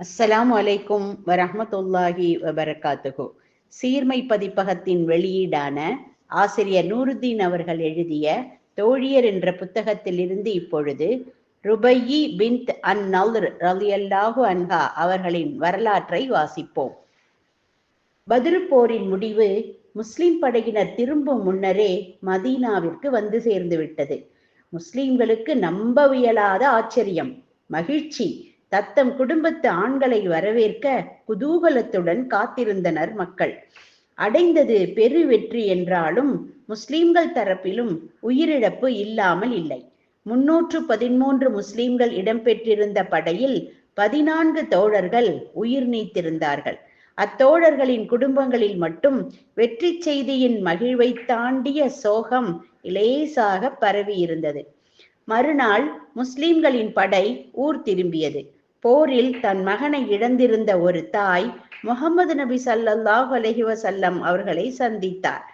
அஸ்ஸலாம் அலைக்கும் வரமத்துல்லாஹி வபரகாத்துகு சீர்மை பதிப்பகத்தின் வெளியீடான ஆசிரியர் நூருதீன் அவர்கள் எழுதிய தோழியர் என்ற புத்தகத்திலிருந்து இப்பொழுது ருபையி பின்த் அன் நல்ர் ரலியல்லாஹு அன்ஹா அவர்களின் வரலாற்றை வாசிப்போம். பத்ரு போரின் முடிவு முஸ்லிம் படையினர் திரும்பும் முன்னரே மதீனாவிற்கு வந்து சேர்ந்து விட்டது. முஸ்லிம்களுக்கு நம்பவியலாத ஆச்சரியம் மகிழ்ச்சி தத்தம் குடும்பத்து ஆண்களை வரவேற்க குதூகலத்துடன் காத்திருந்தனர் மக்கள். அடைந்தது பெரு வெற்றி என்றாலும் முஸ்லிம்கள் தரப்பிலும் உயிரிழப்பு இல்லாமல் இல்லை. முன்னூற்று பதிமூன்று முஸ்லிம்கள் இடம்பெற்றிருந்த படையில் பதினான்கு தோழர்கள் உயிர் நீத்திருந்தார்கள். அத்தோழர்களின் குடும்பங்களில் மட்டும் வெற்றி செய்தியின் மகிழ்வை தாண்டிய சோகம் லேசாக பரவி இருந்தது மறுநாள் முஸ்லிம்களின் படை ஊர் திரும்பியது. போரில் தன் மகனை இழந்திருந்த ஒரு தாய் முகமது நபி சல்லல்லாஹ் அலஹி வசல்லம் அவர்களை சந்தித்தார்.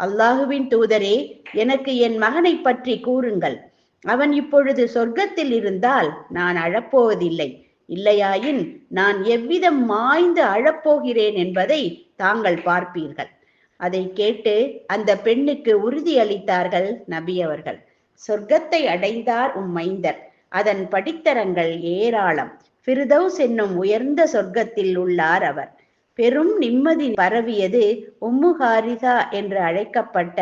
அல்லாஹுவின் தூதரே எனக்கு என் மகனை பற்றி கூறுங்கள். அவன் இப்பொழுது சொர்க்கத்தில் இருந்தால் நான் அழப்போவதில்லை. இல்லையாயின் நான் எவ்விதம் மாய்ந்து அழப்போகிறேன் என்பதை தாங்கள் பார்ப்பீர்கள் அதை கேட்டு அந்த பெண்ணுக்கு உறுதி அளித்தார்கள் நபி அவர்கள். சொர்க்கத்தை அடைந்தார் உம் மைந்தர். அதன் படித்தரங்கள் ஏராளம். ஃபிர்தௌஸ் என்னும் உயர்ந்த சொர்க்கத்தில் உள்ளார் அவர். பெரும் நிம்மதி பரவியது உம்முஹாரிகா என்று அழைக்கப்பட்ட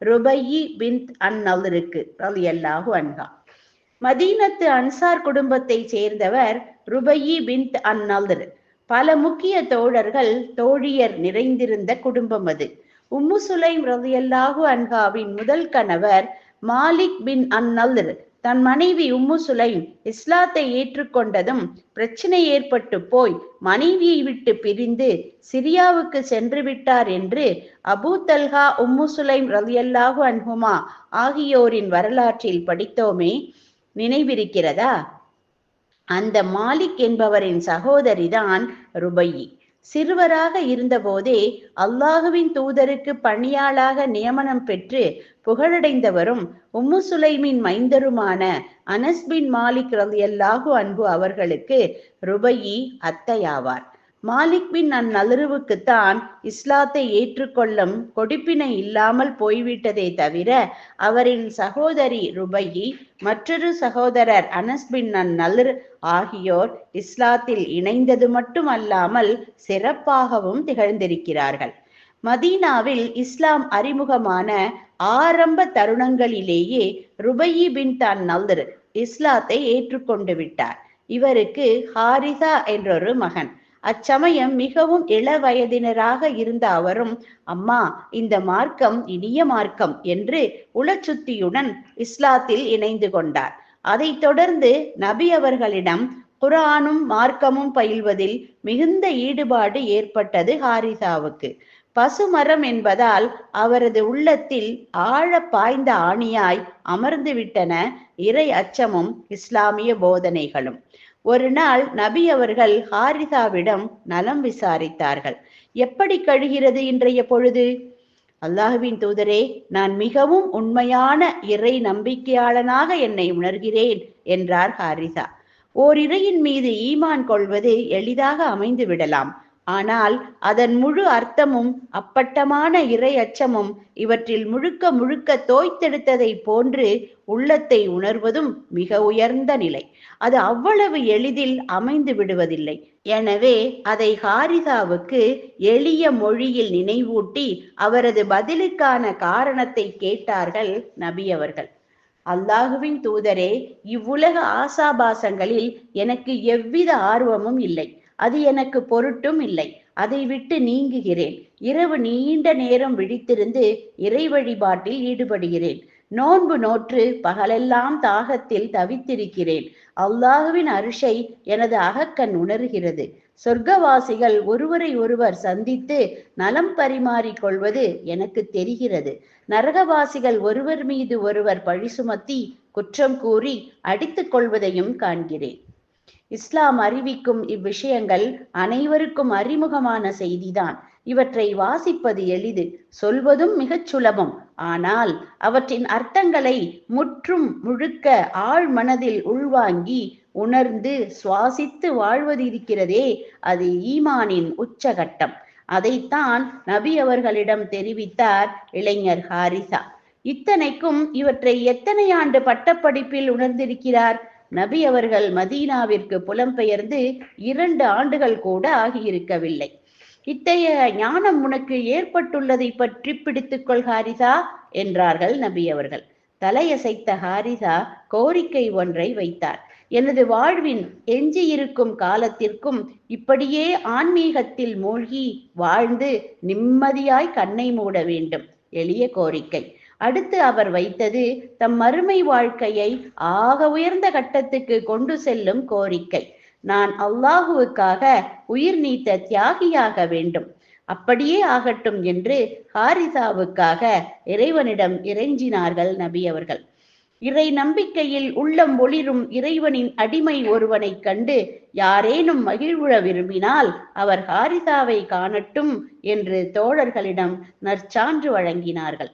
ருபையி பின்த் அந்நலருக்கு ரலியல்லாஹு அன்ஹா. மதீனத்து அன்சார் குடும்பத்தைச் சேர்ந்தவர் ருபையி பின் அந்நலர் பல முக்கிய தோழர்கள் தோழியர் நிறைந்திருந்த குடும்பம் அது. உம்மு சுலைம் ரதியல்லாஹு அன்ஹாவின் முதல் கணவர் மாலிக் பின் அந்நலர் தன் மனைவி உம்மு சுலைம் இஸ்லாத்தை ஏற்றுக்கொண்டதும் பிரச்சனை ஏற்பட்டு போய் மனைவியை விட்டு பிரிந்து சிரியாவுக்கு சென்று விட்டார் என்று அபூ தல்ஹா உம்மு சுலைம் ரலியல்லாஹு அன்ஹுமா ஆகியோரின் வரலாற்றில் படித்தோமே நினைவிருக்கிறதா? அந்த மாலிக் என்பவரின் சகோதரிதான் ருபையி. சிறுவராக இருந்தபோதே அல்லாஹுவின் தூதருக்கு பணியாளாக நியமனம் பெற்று புகழடைந்தவரும் உம்மு சுலைமின் மைந்தருமான அனஸ் பின் மாலிக் ரலியல்லாஹு அன்பு அவர்களுக்கு ருபையி அத்தையாவார். மாலிக் பின் அந்நலருவுக்குத்தான் இஸ்லாத்தை ஏற்றுக்கொள்ளும் கொடிப்பினை இல்லாமல் போய்விட்டதே தவிர அவரின் சகோதரி ருபையி மற்றொரு சகோதரர் அனஸ் பின் அந்நலர் ஆகியோர் இஸ்லாத்தில் இணைந்தது மட்டுமல்லாமல் சிறப்பாகவும் திகழ்ந்திருக்கிறார்கள். மதீனாவில் இஸ்லாம் அறிமுகமான ஆரம்ப தருணங்களிலேயே ருபையி பின் தான் நல்தர் இஸ்லாத்தை ஏற்றுக்கொண்டு விட்டார். இவருக்கு ஹாரிசா என்றொரு மகன். அச்சமயம் மிகவும் இள வயதினராக இருந்த அவரும் அம்மா இந்த மார்க்கம் இனிய மார்க்கம் என்று உளச்சுத்தியுடன் இஸ்லாத்தில் இணைந்து கொண்டார். அதைத் தொடர்ந்து நபி அவர்களிடம் குரானும் மார்க்கமும் பயில்வதில் மிகுந்த ஈடுபாடு ஏற்பட்டது ஹாரிசாவுக்கு. பசுமரம் என்பதால் அவரது உள்ளத்தில் ஆழ பாய்ந்த ஆணியாய் அமர்ந்து விட்டன இறை அச்சமும் இஸ்லாமிய போதனைகளும். ஒரு நாள் நபி அவர்கள் ஹாரிதாவிடம் நலம் விசாரித்தார்கள். எப்படி கழுகிறது இன்றைய பொழுது? அல்லாஹுவின் தூதரே நான் மிகவும் உண்மையான இறை நம்பிக்கையாளனாக என்னை உணர்கிறேன் என்றார் ஹாரிசா. ஓர் இறையின் மீது ஈமான் கொள்வது எளிதாக அமைந்து விடலாம் ஆனால் அதன் முழு அர்த்தமும் அப்பட்டமான இறை அச்சமும் இவற்றில் முழுக்க முழுக்க தோய்த்தெடுத்ததை போன்று உள்ளத்தை உணர்வதும் மிக உயர்ந்த நிலை. அது அவ்வளவு எளிதில் அமைந்து விடுவதில்லை. எனவே அதை ஹாரிசாவுக்கு எளிய மொழியில் நினைவூட்டி அவரது பதிலுக்கான காரணத்தை கேட்டார்கள் நபி அவர்கள். அல்லாஹுவின் தூதரே இவ்வுலக ஆசாபாசங்களில் எனக்கு எவ்வித ஆர்வமும் இல்லை. அது எனக்கு பொருட்டும் இல்லை. அதை விட்டு நீங்குகிறேன். இரவு நீண்ட நேரம் விழித்திருந்து இறை வழிபாட்டில் ஈடுபடுகிறேன். நோன்பு நோற்று பகலெல்லாம் தாகத்தில் தவித்திருக்கிறேன். அல்லாஹுவின் அரிசை எனது அகக்கண் உணர்கிறது. சொர்க்கவாசிகள் ஒருவரை ஒருவர் சந்தித்து நலம் பரிமாறிக் கொள்வது எனக்கு தெரிகிறது. நரகவாசிகள் ஒருவர் மீது ஒருவர் பழி சுமத்தி குற்றம் கூறி அடித்துக் கொள்வதையும் காண்கிறேன். இஸ்லாம் அறிவிக்கும் இவ்விஷயங்கள் அனைவருக்கும் அறிமுகமான செய்திதான். இவற்றை வாசிப்பது எளிது சொல்வதும் மிகச் சுலபம். ஆனால் அவற்றின் அர்த்தங்களை முற்றும் முழுக்க ஆழ் மனதில் உள்வாங்கி உணர்ந்து சுவாசித்து வாழ்வது இருக்கிறதே அது ஈமானின் உச்சகட்டம். அதைத்தான் நபி அவர்களிடம் தெரிவித்தார் இளைஞர் ஹாரிசா. இத்தனைக்கும் இவற்றை எத்தனை ஆண்டு பட்டப்படிப்பில் உணர்ந்திருக்கிறார்? நபி அவர்கள் மதீனாவிற்கு புலம்பெயர்ந்து இரண்டு ஆண்டுகள் கூட ஆகியிருக்கவில்லை. இத்தகைய ஞானம் உனக்கு ஏற்பட்டுள்ளதை பற்றி பிடித்துக்கொள் ஹாரிசா என்றார்கள் நபி அவர்கள். தலையசைத்த ஹாரிசா கோரிக்கை ஒன்றை வைத்தார். எனது வாழ்வின் எஞ்சியிருக்கும் காலத்திற்கும் இப்படியே ஆன்மீகத்தில் மூழ்கி வாழ்ந்து நிம்மதியாய் கண்ணை மூட வேண்டும் எளிய கோரிக்கை. அடுத்து அவர் வைத்தது தம் மறுமை வாழ்க்கையை ஆக உயர்ந்த கட்டத்துக்கு கொண்டு செல்லும் கோரிக்கை. நான் அல்லாஹுவுக்காக உயிர் நீத்த தியாகியாக வேண்டும். அப்படியே ஆகட்டும் என்று ஹாரிசாவுக்காக இறைவனிடம் இறைஞ்சினார்கள் நபி அவர்கள். இறை நம்பிக்கையில் உள்ளம் ஒளிரும் இறைவனின் அடிமை ஒருவனைக் கண்டு யாரேனும் மகிழ்வுற விரும்பினால் அவர் ஹாரிசாவை காணட்டும் என்று தோழர்களிடம் நற்சான்று வழங்கினார்கள்.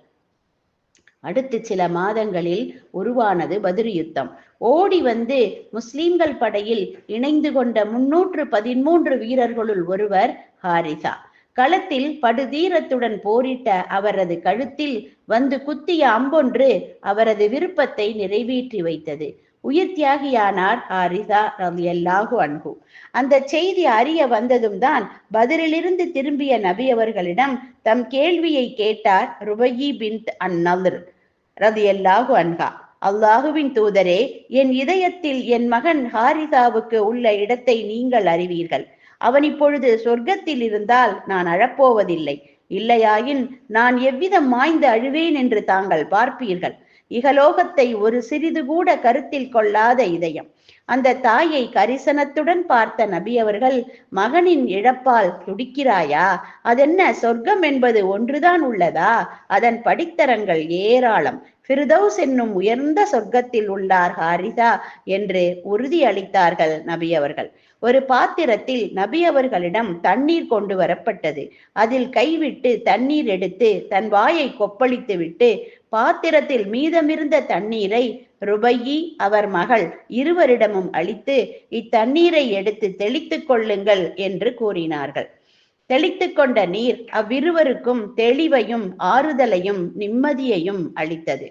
அடுத்து சில மாதங்களில் உருவானது பதிரு யுத்தம். ஓடி வந்து முஸ்லிம்கள் படையில் இணைந்து கொண்ட முன்னூற்று பதிமூன்று வீரர்களுள் ஒருவர் ஹாரிசா. களத்தில் படுதீரத்துடன் போரிட்ட அவரது கழுத்தில் வந்து குத்திய அம்பொன்று அவரது விருப்பத்தை நிறைவேற்றி வைத்தது. உயிர் தியாகியானார் ஆரிசா ரவி எல்லாகு அன்ஹு. அந்த செய்தி அறிய வந்ததும் தான் பதிலிலிருந்து திரும்பிய நபி அவர்களிடம் தம் கேள்வியை கேட்டார் ருபயி பின் அந்நலர் எல்லாகு அன்ஹா. அல்லாஹுவின் தூதரே என் இதயத்தில் என் மகன் ஹாரிசாவுக்கு உள்ள இடத்தை நீங்கள் அறிவீர்கள். அவன் இப்பொழுது சொர்க்கத்தில் இருந்தால் நான் அழப்போவதில்லை. இல்லையாயின் நான் எவ்விதம் மாய்ந்து அழுவேன் என்று தாங்கள் பார்ப்பீர்கள். இகலோகத்தை ஒரு சிறிது கூட கருத்தில் கொள்ளாத இதயம். அந்த தாயை கரிசனத்துடன் பார்த்த நபி அவர்கள் மகனின் இழப்பால் துடிக்கிறாயா? அதென்ன சொர்க்கம் என்பது ஒன்றுதான் உள்ளதா? அதன் படித்தரங்கள் ஏராளம். ஃபிர்தௌஸ் என்னும் உயர்ந்த சொர்க்கத்தில் உள்ளார் ஹாரிதா என்று உறுதியளித்தார்கள் நபி அவர்கள். ஒரு பாத்திரத்தில் நபி அவர்களிடம் தண்ணீர் கொண்டு வரப்பட்டது. அதில் கைவிட்டு தண்ணீர் எடுத்து தன் வாயை கொப்பளித்து விட்டு பாத்திரத்தில் மீதமிருந்த தண்ணீரை ருபையி அவர் மகள் இருவரிடமும் அளித்து இத்தண்ணீரை எடுத்து தெளித்துக் கொள்ளுங்கள் என்று கூறினார்கள். தெளித்துக் கொண்ட நீர் அவ்விருவருக்கும் தெளிவையும் ஆறுதலையும் நிம்மதியையும் அளித்தது.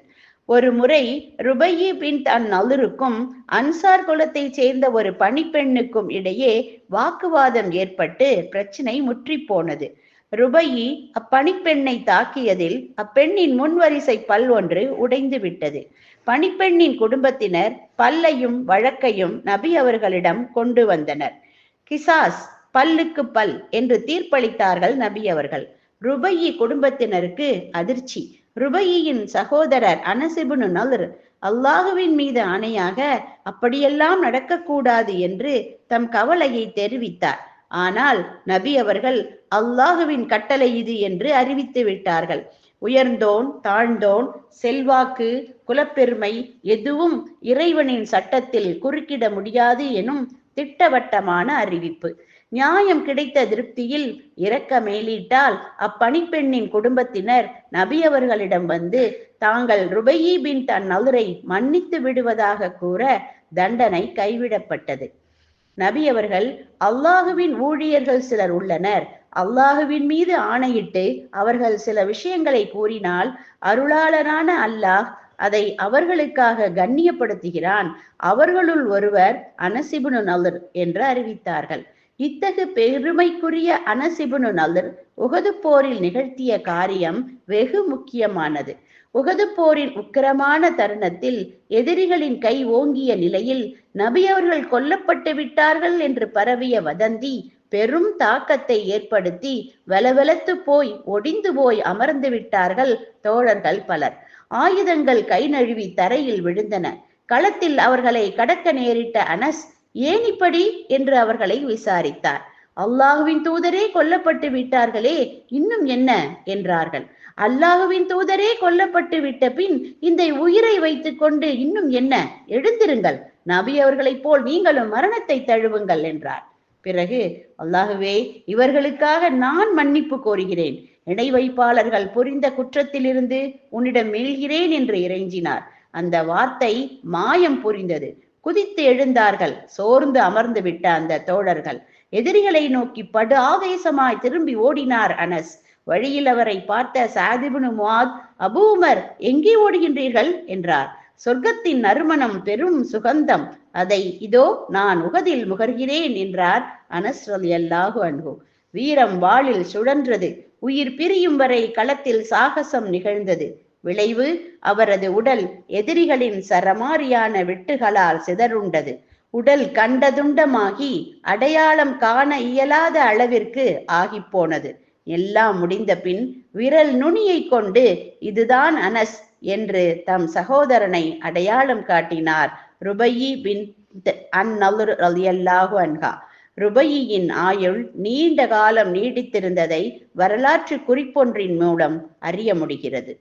ஒரு முறை ருபையி பின் தன் நலுருக்கும் அன்சார் குலத்தைச் சேர்ந்த ஒரு பணிப்பெண்ணுக்கும் இடையே வாக்குவாதம் ஏற்பட்டு பிரச்சனை முற்றி போனது. ருபையி அப்பணிப்பெண்ணை தாக்கியதில் அப்பெண்ணின் முன்வரிசை பல் ஒன்று உடைந்து விட்டது. பணிப்பெண்ணின் குடும்பத்தினர் பல்லையும் வழக்கையும் நபி அவர்களிடம் கொண்டு வந்தனர். கிசாஸ் பல்லுக்கு பல் என்று தீர்ப்பளித்தார்கள் நபி அவர்கள். ருபையி குடும்பத்தினருக்கு அதிர்ச்சி. ருபையின் சகோதரர் அனசிபுனு நலர் அல்லாஹுவின் மீது ஆணையாக அப்படியெல்லாம் நடக்கக்கூடாது என்று தம் கவலையை தெரிவித்தார். ஆனால் நபி அவர்கள் அல்லாஹுவின் கட்டளை இது என்று அறிவித்து விட்டார்கள். உயர்ந்தோன் தாழ்ந்தோன் செல்வாக்கு குலப்பெருமை எதுவும் இறைவனின் சட்டத்தில் குறுக்கிட முடியாது எனும் திட்டவட்டமான அறிவிப்பு. நியாயம் கிடைத்த திருப்தியில் இறக்க மேலிட்டால் அப்பணிப்பெண்ணின் குடும்பத்தினர் நபி அவர்களிடம் வந்து தாங்கள் ருபையி பின் தன் நலுரை மன்னித்து விடுவதாக கூற தண்டனை கைவிடப்பட்டது. நபி அவர்கள் அல்லாஹுவின் ஊழியர்கள் சிலர் உள்ளனர். அல்லாஹுவின் மீது ஆணையிட்டு அவர்கள் சில விஷயங்களை கூறினால் அருளாளரான அல்லாஹ் அதை அவர்களுக்காக கண்ணியப்படுத்துகிறான். அவர்களுள் ஒருவர் அனசிபுனு நலர் என்று அறிவித்தார்கள். இத்தகு பெருமைக்குரிய அனசிபுனு நலர் உகது போரில் நிகழ்த்திய காரியம் வெகு முக்கியமானது. உகது போரின் உக்கிரமான தருணத்தில் எதிரிகளின் கை ஓங்கிய நிலையில் நபி அவர்கள் கொல்லப்பட்டு விட்டார்கள் என்று பரவிய வதந்தி பெரும் தாக்கத்தை ஏற்படுத்தி வலவலத்து போய் ஒடிந்து போய் அமர்ந்து விட்டார்கள் தோழர்கள் பலர். ஆயுதங்கள் கை நழுவி தரையில் விழுந்தன. களத்தில் அவர்களை கடக்க நேரிட்ட அனஸ் ஏன் இப்படி? என்று அவர்களை விசாரித்தார். அல்லாஹுவின் தூதரே கொல்லப்பட்டு விட்டார்களே இன்னும் என்ன? என்றார்கள். அல்லாஹுவின் தூதரே கொல்லப்பட்டு விட்ட பின் இந்த உயிரை வைத்துக் கொண்டு இன்னும் என்ன? எழுந்திருங்கள். நபி அவர்களைப் போல் நீங்களும் மரணத்தை தழுவுங்கள் என்றார். பிறகு அல்லாஹுவே இவர்களுக்காக நான் மன்னிப்பு கோருகிறேன். இணை வைப்பாளர்கள் புரிந்த குற்றத்திலிருந்து உன்னிடம் மீள்கிறேன் என்று இறைஞ்சினார். அந்த வார்த்தை மாயம் புரிந்தது. குதித்து எழுந்தார்கள். சோர்ந்து அமர்ந்து விட்ட அந்த தோழர்கள். எதிரிகளை நோக்கி படு ஆவேசமாய் திரும்பி ஓடினார் அனஸ். வழியில் அவரை பார்த்த சாதிபுனு முவாத் அபூமர் எங்கே ஓடுகின்றீர்கள்? என்றார். சொர்க்கத்தின் நறுமணம் பெரும் சுகந்தம். அதை இதோ நான் உகதில் முகர்கிறேன் என்றார் அனஸ் ரலியல்லாஹு அன்பு வீரம் வாளில் சுழன்றது. உயிர் பிரியும் வரை களத்தில் சாகசம் நிகழ்ந்தது. விளைவு அவரது உடல் எதிரிகளின் சரமாரியான வெட்டுகளால் சிதறுண்டது. உடல் கண்டதுண்டமாகி அடையாளம் காண இயலாத அளவிற்கு ஆகிப்போனது. எல்லாம் முடிந்த பின் விரல் நுனியை கொண்டு இதுதான் அனஸ் என்று தம் சகோதரனை அடையாளம் காட்டினார் ருபையி பின் அந்நலுர் அலியல்லாஹு அன்ஹா. ருபையின் ஆயுள் நீண்ட காலம் நீடித்திருந்ததை வரலாற்று குறிப்பொன்றின் மூலம் அறிய முடிகிறது.